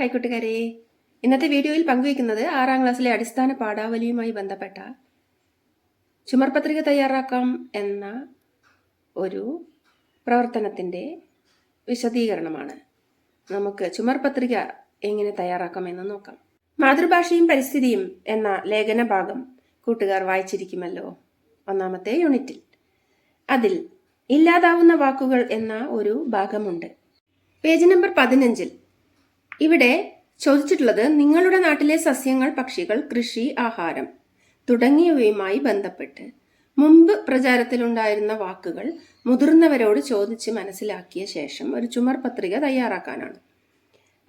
Hi കൂട്ടുകാരെ. ഇന്നത്തെ വീഡിയോയിൽ പങ്കുവയ്ക്കുന്നത് ആറാം ക്ലാസ്സിലെ അടിസ്ഥാന പാഠാവലിയുമായി ബന്ധപ്പെട്ട ചുമർപത്രിക തയ്യാറാക്കാം എന്ന ഒരു പ്രവർത്തനത്തിന്റെ വിശദീകരണമാണ്. നമുക്ക് ചുമർപത്രിക എങ്ങനെ തയ്യാറാക്കാം എന്ന് നോക്കാം. മാതൃഭാഷയും പരിസ്ഥിതിയും എന്ന ലേഖന ഭാഗം കൂട്ടുകാർ വായിച്ചിരിക്കുമല്ലോ ഒന്നാമത്തെ യൂണിറ്റിൽ. അതിൽ ഇല്ലാതാവുന്ന വാക്കുകൾ എന്ന ഒരു ഭാഗമുണ്ട്. പേജ് നമ്പർ പതിനഞ്ചിൽ ഇവിടെ ചോദിച്ചിട്ടുള്ളത് നിങ്ങളുടെ നാട്ടിലെ സസ്യങ്ങൾ പക്ഷികൾ കൃഷി ആഹാരം തുടങ്ങിയവയുമായി ബന്ധപ്പെട്ട്. മുമ്പ് പ്രചാരത്തിലുണ്ടായിരുന്ന വാക്കുകൾ മുതിർന്നവരോട് ചോദിച്ച് മനസ്സിലാക്കിയ ശേഷം ഒരു ചുമർ പത്രിക തയ്യാറാക്കാനാണ്.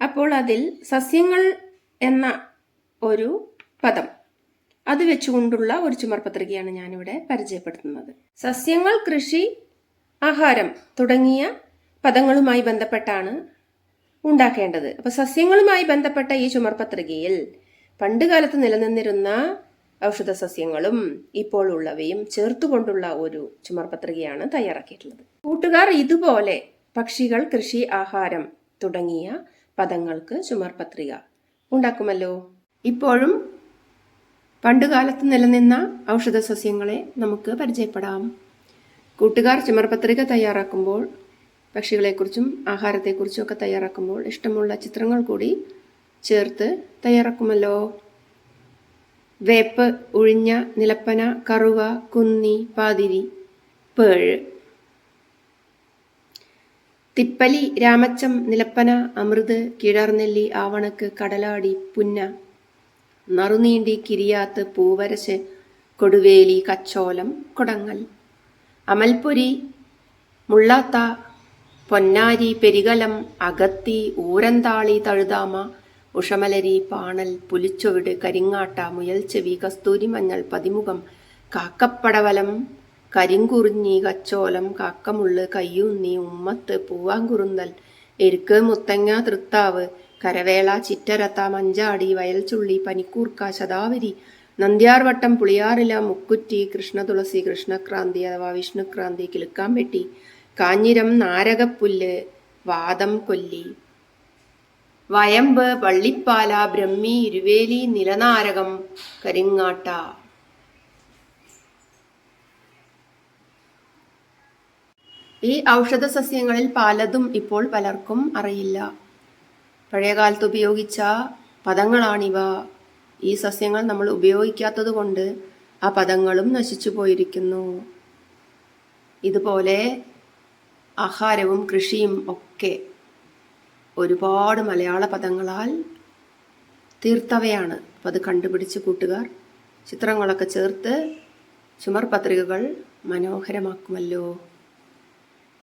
അപ്പോൾ അതിൽ സസ്യങ്ങൾ എന്ന ഒരു പദം അത് വെച്ചുകൊണ്ടുള്ള ഒരു ചുമർ പത്രികയാണ് ഞാനിവിടെ പരിചയപ്പെടുത്തുന്നത്. സസ്യങ്ങൾ കൃഷി ആഹാരം തുടങ്ങിയ പദങ്ങളുമായി ബന്ധപ്പെട്ടാണ് ഉണ്ടാക്കേണ്ടത്. അപ്പൊ സസ്യങ്ങളുമായി ബന്ധപ്പെട്ട ഈ ചുമർപത്രികയിൽ പണ്ടുകാലത്ത് നിലനിന്നിരുന്ന ഔഷധ സസ്യങ്ങളും ഇപ്പോൾ ഉള്ളവയും ചേർത്തുകൊണ്ടുള്ള ഒരു ചുമർപത്രികയാണ് തയ്യാറാക്കിയിട്ടുള്ളത്. കൂട്ടുകാർ ഇതുപോലെ പക്ഷികൾ കൃഷി ആഹാരം തുടങ്ങിയ പദങ്ങൾക്ക് ചുമർപത്രിക ഉണ്ടാക്കുമല്ലോ? ഇപ്പോഴും പണ്ടുകാലത്ത് നിലനിന്ന ഔഷധ സസ്യങ്ങളെ നമുക്ക് പരിചയപ്പെടാം. കൂട്ടുകാർ ചുമർപത്രിക തയ്യാറാക്കുമ്പോൾ പക്ഷികളെക്കുറിച്ചും ആഹാരത്തെക്കുറിച്ചും ഒക്കെ തയ്യാറാക്കുമ്പോൾ ഇഷ്ടമുള്ള ചിത്രങ്ങൾ കൂടി ചേർത്ത് തയ്യാറാക്കുമല്ലോ. വേപ്പ് ഉഴിഞ്ഞ നിലപ്പന കറുവ കുന്നി പാതിരി പേഴ്. തിപ്പലി രാമച്ചം നിലപ്പന അമൃത് കിഴർനെല്ലി ആവണക്ക് കടലാടി പുന്ന. നറുനീണ്ടി കിരിയാത്ത് പൂവരശ് കൊടുവേലി കച്ചോലം കൊടങ്ങൽ. അമൽപുരി മുള്ളാത്ത പൊന്നാരി പെരികലം അകത്തി ഊരന്താളി തഴുതാമ. ഉഷമലരി പാണൽ പുലിച്ചൊവിട് കരിങ്ങാട്ട മുയൽച്ചെവി കസ്തൂരി മഞ്ഞൾ പതിമുഖം. കാക്കപ്പടവലം കരിങ്കുറിഞ്ഞി കച്ചോലം കാക്കമുള്ള് കയ്യൂന്നി ഉമ്മത്ത് പൂവാങ്കുറുന്തൽ എരുക്ക് മുത്തങ്ങ തൃത്താവ് കരവേള ചിറ്റരത്ത മഞ്ചാടി വയൽച്ചുള്ളി പനിക്കൂർക്ക ശതാവരി. നന്ദ്യാർവട്ടം പുളിയാറില മുക്കുറ്റി കൃഷ്ണതുളസി കൃഷ്ണക്രാന്തി അഥവാ വിഷ്ണുക്രാന്തി കിളുക്കാമ്പെട്ടി കാഞ്ഞിരം നാരകപ്പുല്ല് വാദം കൊല്ലി. വയമ്പ് പള്ളിപ്പാല ബ്രഹ്മി ഇരുവേലി നിലനാരകം കരിങ്ങാട്ട. ഈ ഔഷധ സസ്യങ്ങളിൽ പലതും ഇപ്പോൾ പലർക്കും അറിയില്ല. പഴയകാലത്ത് ഉപയോഗിച്ച പദങ്ങളാണിവ. ഈ സസ്യങ്ങൾ നമ്മൾ ഉപയോഗിക്കാത്തത് കൊണ്ട് ആ പദങ്ങളും നശിച്ചു പോയിരിക്കുന്നു. ഇതുപോലെ ആഹാരവും കൃഷിയും ഒക്കെ ഒരുപാട് മലയാള പദങ്ങളാൽ തീർത്തവയാണ്. അപ്പം അത് കണ്ടുപിടിച്ച് കൂട്ടുകാർ ചിത്രങ്ങളൊക്കെ ചേർത്ത് ചുമർ പത്രികകൾ മനോഹരമാക്കുമല്ലോ.